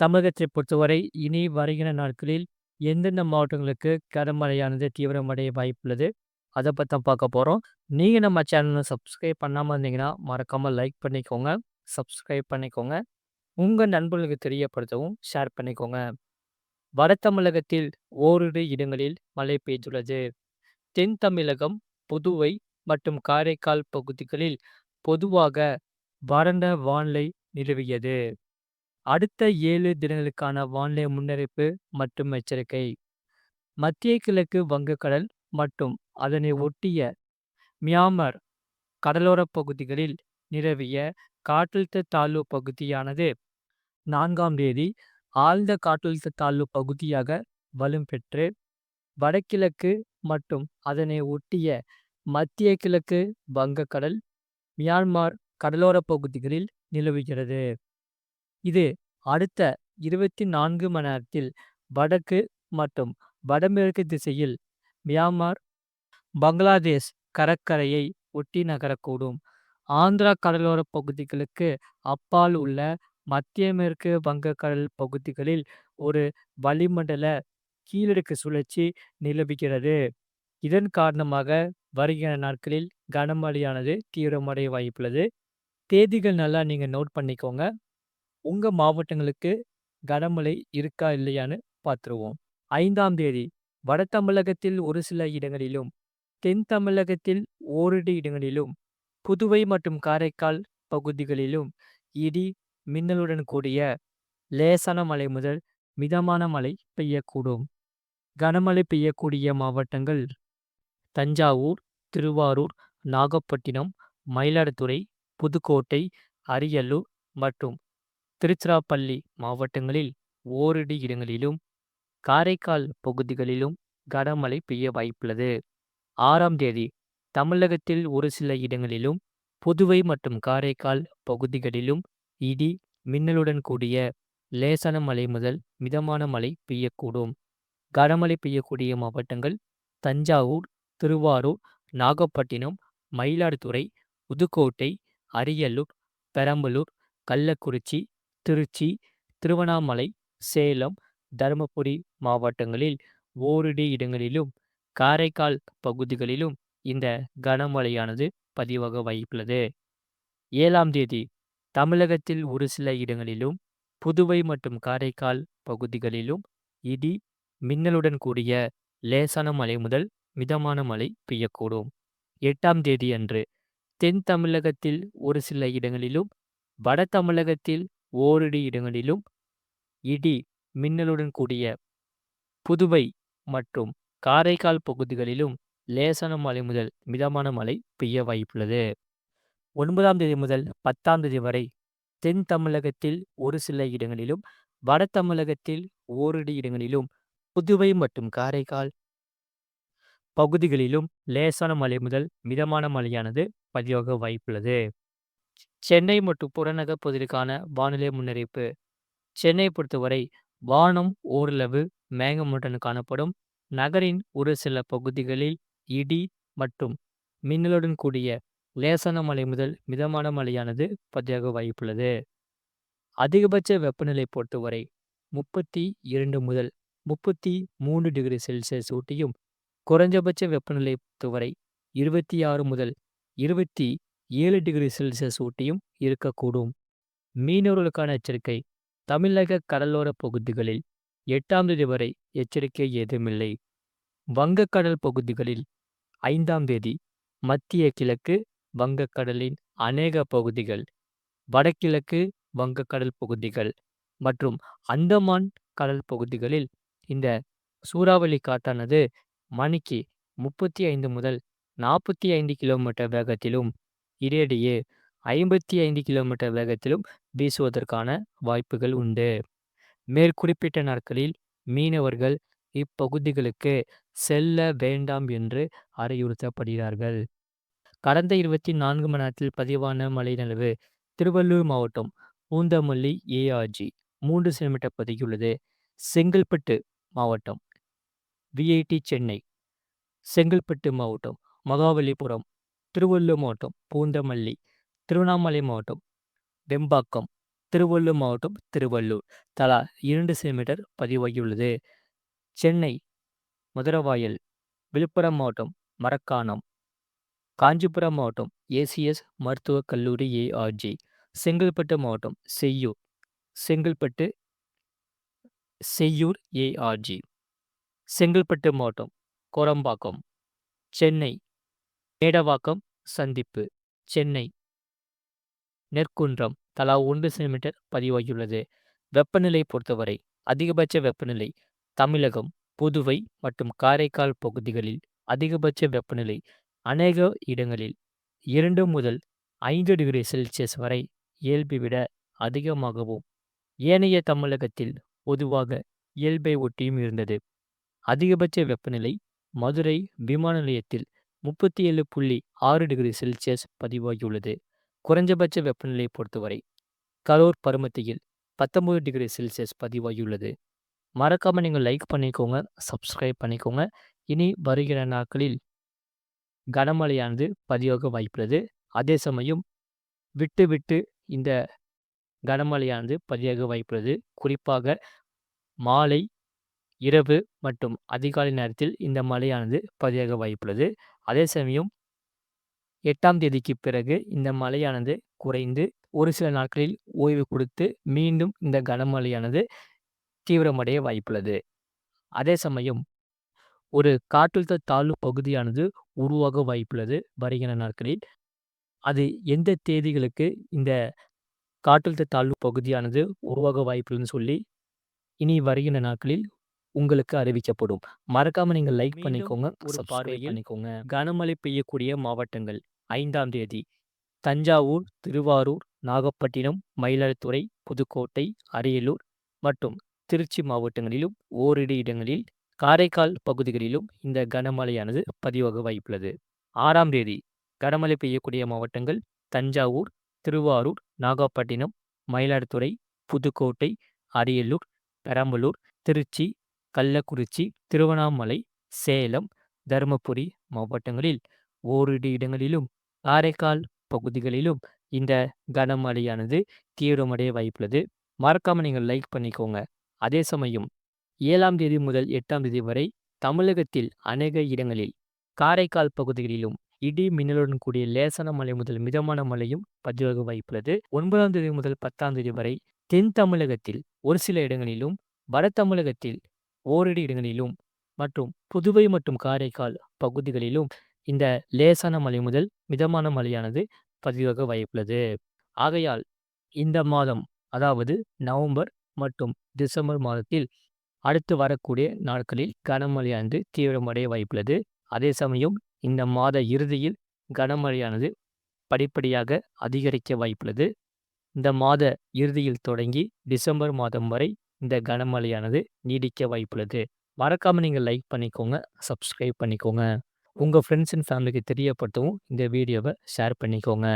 தமிழகத்தை பொறுத்தவரை இனி வருகிற நாட்களில் எந்தெந்த மாவட்டங்களுக்கு கனமழையானது தீவிரமடைய வாய்ப்புள்ளது அதை பற்றி தான் பார்க்க போகிறோம் நீங்கள் நம்ம சேனலை சப்ஸ்கிரைப் பண்ணாமல் இருந்தீங்கன்னா மறக்காமல் லைக் பண்ணிக்கோங்க சப்ஸ்கிரைப் பண்ணிக்கோங்க. உங்கள் நண்பர்களுக்கு தெரியப்படுத்தவும் ஷேர் பண்ணிக்கோங்க. வட தமிழகத்தில் ஓரிரு இடங்களில் மழை பெய்துள்ளது. தென் தமிழகம் புதுவை மற்றும் காரைக்கால் பகுதிகளில் பொதுவாக வறண்ட வானிலை நிலவியது. அடுத்த ஏழு தினங்களுக்கான வானிலை முன்னறிவிப்பு மற்றும் எச்சரிக்கை. மத்திய கிழக்கு வங்கக்கடல் மற்றும் அதனை ஒட்டிய மியான்மர் கடலோரப் பகுதிகளில் நிலவிய காற்றழுத்த தாழ்வு பகுதியானது நான்காம் தேதி ஆழ்ந்த காற்றழுத்த தாழ்வு பகுதியாக வலும் பெற்று வடகிழக்கு மற்றும் அதனை ஒட்டிய மத்திய கிழக்கு வங்கக்கடல் மியான்மர் கடலோரப் பகுதிகளில் நிலவுகிறது. இது அடுத்த இருபத்தி நான்கு மணி நேரத்தில் வடக்கு மற்றும் வடமேற்கு திசையில் மியான்மர் பங்களாதேஷ் கடற்கரையை ஒட்டி நகரக்கூடும். ஆந்திரா கடலோர பகுதிகளுக்கு அப்பால் உள்ள மத்திய மேற்கு வங்கக்கடல் பகுதிகளில் ஒரு வளிமண்டல கீழடுக்கு சுழற்சி நிலவுகிறது. இதன் காரணமாக வருகிற நாட்களில் கனமழையானது தீவிரமடைய வாய்ப்புள்ளது. தேதிகள் நல்லா நீங்கள் நோட் பண்ணிக்கோங்க. உங்கள் மாவட்டங்களுக்கு கனமழை இருக்கா இல்லையான்னு பார்த்துருவோம். ஐந்தாம் தேதி வட தமிழகத்தில் ஒரு சில இடங்களிலும் தென் தமிழகத்தில் ஓரிரு இடங்களிலும் புதுவை மற்றும் காரைக்கால் பகுதிகளிலும் இடி மின்னலுடன் கூடிய லேசான மழை முதல் மிதமான மழை பெய்யக்கூடும். கனமழை பெய்யக்கூடிய மாவட்டங்கள் தஞ்சாவூர் திருவாரூர் நாகப்பட்டினம் மயிலாடுதுறை புதுக்கோட்டை அரியலூர் மற்றும் திருச்சிராப்பள்ளி மாவட்டங்களில் ஓரிரு இடங்களிலும் காரைக்கால் பகுதிகளிலும் கனமழை பெய்ய வாய்ப்புள்ளது. ஆறாம் தேதி தமிழகத்தில் ஒரு சில இடங்களிலும் புதுவை மற்றும் காரைக்கால் பகுதிகளிலும் இடி மின்னலுடன் கூடிய லேசான மழை முதல் மிதமான மழை பெய்யக்கூடும். கனமழை பெய்யக்கூடிய மாவட்டங்கள் தஞ்சாவூர் திருவாரூர் நாகப்பட்டினம் மயிலாடுதுறை புதுக்கோட்டை அரியலூர் பெரம்பலூர் கள்ளக்குறிச்சி திருச்சி திருவண்ணாமலை சேலம் தருமபுரி மாவட்டங்களில் ஓரிரு இடங்களிலும் காரைக்கால் பகுதிகளிலும் இந்த கனமழையானது பதிவாக வாய்ப்புள்ளது. ஏழாம் தேதி தமிழகத்தில் ஒரு சில இடங்களிலும் புதுவை மற்றும் காரைக்கால் பகுதிகளிலும் இடி மின்னலுடன் கூடிய லேசான மழை முதல் மிதமான மழை பெய்யக்கூடும். எட்டாம் தேதி அன்று தென் தமிழகத்தில் ஒரு சில இடங்களிலும் வட தமிழகத்தில் ஓரிரு இடங்களிலும் இடி மின்னலுடன் கூடிய புதுவை மற்றும் காரைக்கால் பகுதிகளிலும் லேசான மழை முதல் மிதமான மழை பெய்ய வாய்ப்புள்ளது. ஒன்பதாம் தேதி முதல் பத்தாம் தேதி வரை தென் தமிழகத்தில் ஒரு சில இடங்களிலும் வட தமிழகத்தில் ஓரிரு இடங்களிலும் புதுவை மற்றும் காரைக்கால் பகுதிகளிலும் லேசான மழை முதல் மிதமான மழையானது பதிவாக வாய்ப்புள்ளது. சென்னை மற்றும் புறநகர் பகுதிகளுக்கான வானிலை முன்னறிவிப்பு. சென்னை பொறுத்தவரை வானம் ஓரளவு மேகமூட்டன் காணப்படும் நகரின் ஒரு சில பகுதிகளில் இடி மற்றும் மின்னலுடன் கூடிய லேசான மழை முதல் மிதமான மழையானது பதிவாக வாய்ப்புள்ளது. அதிகபட்ச வெப்பநிலை பொறுத்தவரை முப்பத்தி இரண்டு முதல் முப்பத்தி மூன்று டிகிரி செல்சியஸ் ஊட்டியும் குறைஞ்சபட்ச வெப்பநிலை பொறுத்தவரை இருபத்தி ஆறு முதல் இருபத்தி ஏழு டிகிரி செல்சியஸ் ஊட்டியும் இருக்கக்கூடும். மீனவர்களுக்கான எச்சரிக்கை தமிழக கடலோர பகுதிகளில் எட்டாம் தேதி வரை எச்சரிக்கை ஏதுமில்லை. வங்கக்கடல் பகுதிகளில் ஐந்தாம் தேதி மத்திய கிழக்கு வங்கக்கடலின் அநேக பகுதிகள் வடகிழக்கு வங்கக்கடல் பகுதிகள் மற்றும் அந்தமான் கடல் பகுதிகளில் இந்த சூறாவளி காற்றானது மணிக்கு முப்பத்தி ஐந்து முதல் நாற்பத்தி ஐந்து கிலோமீட்டர் வேகத்திலும் இடையிடையே ஐம்பத்தி ஐந்து கிலோமீட்டர் வேகத்திலும் வீசுவதற்கான வாய்ப்புகள் உண்டு. மேற்குறிப்பிட்ட நாட்களில் மீனவர்கள் இப்பகுதிகளுக்கு செல்ல வேண்டாம் என்று அறிவுறுத்தப்படுகிறார்கள். கடந்த இருபத்தி நான்கு மணி நேரத்தில் பதிவான மழை நிலவு திருவள்ளூர் மாவட்டம் பூந்தமல்லி ஏஆர்ஜி மூன்று சென்டிமீட்டர் பதிவுள்ளது செங்கல்பட்டு மாவட்டம் விஐடி சென்னை செங்கல்பட்டு மாவட்டம் மகாபலிபுரம் திருவள்ளூர் மாவட்டம் பூந்தமல்லி திருவண்ணாமலை மாவட்டம் வெம்பாக்கம் திருவள்ளூர் மாவட்டம் திருவள்ளூர். தலா இரண்டு சென்டிமீட்டர் பதிவாகியுள்ளது. சென்னை மதுரவாயல் விழுப்புரம் மாவட்டம் மரக்காணம் காஞ்சிபுரம் மாவட்டம் ஏசிஎஸ் மருத்துவக் கல்லூரி ஏஆர்ஜி செங்கல்பட்டு மாவட்டம் செய்யூர் செங்கல்பட்டு செய்யூர் ஏஆர்ஜி செங்கல்பட்டு மாவட்டம் கோரம்பாக்கம் சென்னை மேடவாக்கம் சந்திப்பு சென்னை. நெற்குன்றம் தலா ஒன்று சென்டிமீட்டர் பதிவாகியுள்ளது. வெப்பநிலை பொறுத்தவரை அதிகபட்ச வெப்பநிலை தமிழகம் புதுவை மற்றும் காரைக்கால் பகுதிகளில் அதிகபட்ச வெப்பநிலை அநேக இடங்களில் இரண்டு முதல் ஐந்து டிகிரி செல்சியஸ் வரை இயல்பை விட அதிகமாகவும் ஏனைய தமிழகத்தில் பொதுவாக இயல்பை ஒட்டியும் இருந்தது. அதிகபட்ச வெப்பநிலை மதுரை விமான நிலையத்தில் முப்பத்தி ஏழு புள்ளி ஆறு டிகிரி செல்சியஸ் பதிவாகியுள்ளது. குறைஞ்சபட்ச வெப்பநிலையை பொறுத்தவரை கரூர் பருமத்தியில் பத்தொம்பது டிகிரி செல்சியஸ் பதிவாகியுள்ளது. மறக்காமல் நீங்கள் லைக் பண்ணிக்கோங்க சப்ஸ்கிரைப் பண்ணிக்கோங்க. இனி வருகிற நாட்களில் கனமழையானது பதிவாக வாய்ப்புள்ளது. அதே சமயம் விட்டு விட்டு இந்த கனமழையானது பதிவாக வாய்ப்புள்ளது. குறிப்பாக மாலை இரவு மற்றும் அதிகாலை நேரத்தில் இந்த மழையானது பதிவாக வாய்ப்புள்ளது. அதே சமயம் எட்டாம் தேதிக்கு பிறகு இந்த மழையானது குறைந்து ஒரு சில நாட்களில் ஓய்வு கொடுத்து மீண்டும் இந்த கனமழையானது தீவிரமடைய வாய்ப்புள்ளது. அதே சமயம் ஒரு காற்றழுத்த தாழ்வு பகுதியானது உருவாக வாய்ப்புள்ளது வருகிற நாட்களில். அது எந்த தேதிகளுக்கு இந்த காற்றழுத்த தாழ்வு பகுதியானது உருவாக வாய்ப்புள்ளதுன்னு சொல்லி இனி வருகின்ற நாட்களில் உங்களுக்கு அறிவிக்கப்படும். மறக்காம நீங்கள் லைக் மீண்டும் பண்ணிக்கோங்க ஒரு பார்வையில் பண்ணிக்கோங்க. கனமழை பெய்யக்கூடிய மாவட்டங்கள் ஐந்தாம் தேதி. தஞ்சாவூர் திருவாரூர் நாகப்பட்டினம் மயிலாடுதுறை புதுக்கோட்டை அரியலூர் மற்றும் திருச்சி மாவட்டங்களிலும் ஓரிரு இடங்களில் காரைக்கால் பகுதிகளிலும் இந்த கனமழையானது பதிவாக வாய்ப்புள்ளது. ஆறாம் தேதி கனமழை பெய்யக்கூடிய மாவட்டங்கள் தஞ்சாவூர் திருவாரூர் நாகப்பட்டினம் மயிலாடுதுறை புதுக்கோட்டை அரியலூர் பெரம்பலூர் திருச்சி கள்ளக்குறிச்சி திருவண்ணாமலை சேலம் தருமபுரி மாவட்டங்களில் ஓரிரு இடங்களிலும் காரைக்கால் பகுதிகளிலும் இந்த கனமழையானது தீவிரமடைய வாய்ப்புள்ளது. மறக்காமல் நீங்கள் லைக் பண்ணிக்கோங்க. அதே சமயம் ஏழாம் தேதி முதல் எட்டாம் தேதி வரை தமிழகத்தில் அநேக இடங்களில் காரைக்கால் பகுதிகளிலும் இடி மின்னலுடன் கூடிய லேசான மழை முதல் மிதமான மழையும் பதிவாக வாய்ப்புள்ளது. ஒன்பதாம் தேதி முதல் பத்தாம் தேதி வரை தென் தமிழகத்தில் ஒரு சில இடங்களிலும் வட தமிழகத்தில் ஓரிரு இடங்களிலும் மற்றும் புதுவை மற்றும் காரைக்கால் பகுதிகளிலும் இந்த லேசான மழை முதல் மிதமான மழையானது பதிவாக வாய்ப்புள்ளது. ஆகையால் இந்த மாதம் அதாவது நவம்பர் மற்றும் டிசம்பர் மாதத்தில் அடுத்து வரக்கூடிய நாட்களில் கனமழையானது தீவிரமடைய வாய்ப்புள்ளது. அதே சமயம் இந்த மாத இறுதியில் கனமழையானது படிப்படியாக அதிகரிக்க வாய்ப்புள்ளது. இந்த மாத இறுதியில் தொடங்கி டிசம்பர் மாதம் வரை இந்த கனமழையானது நீடிக்க வாய்ப்புள்ளது. மறக்காம நீங்கள் லைக் பண்ணிக்கோங்க சப்ஸ்கிரைப் பண்ணிக்கோங்க. உங்கள் ஃப்ரெண்ட்ஸ் அண்ட் ஃபேமிலிக்கு தெரியப்படுத்தவும் இந்த வீடியோவை ஷேர் பண்ணிக்கோங்க.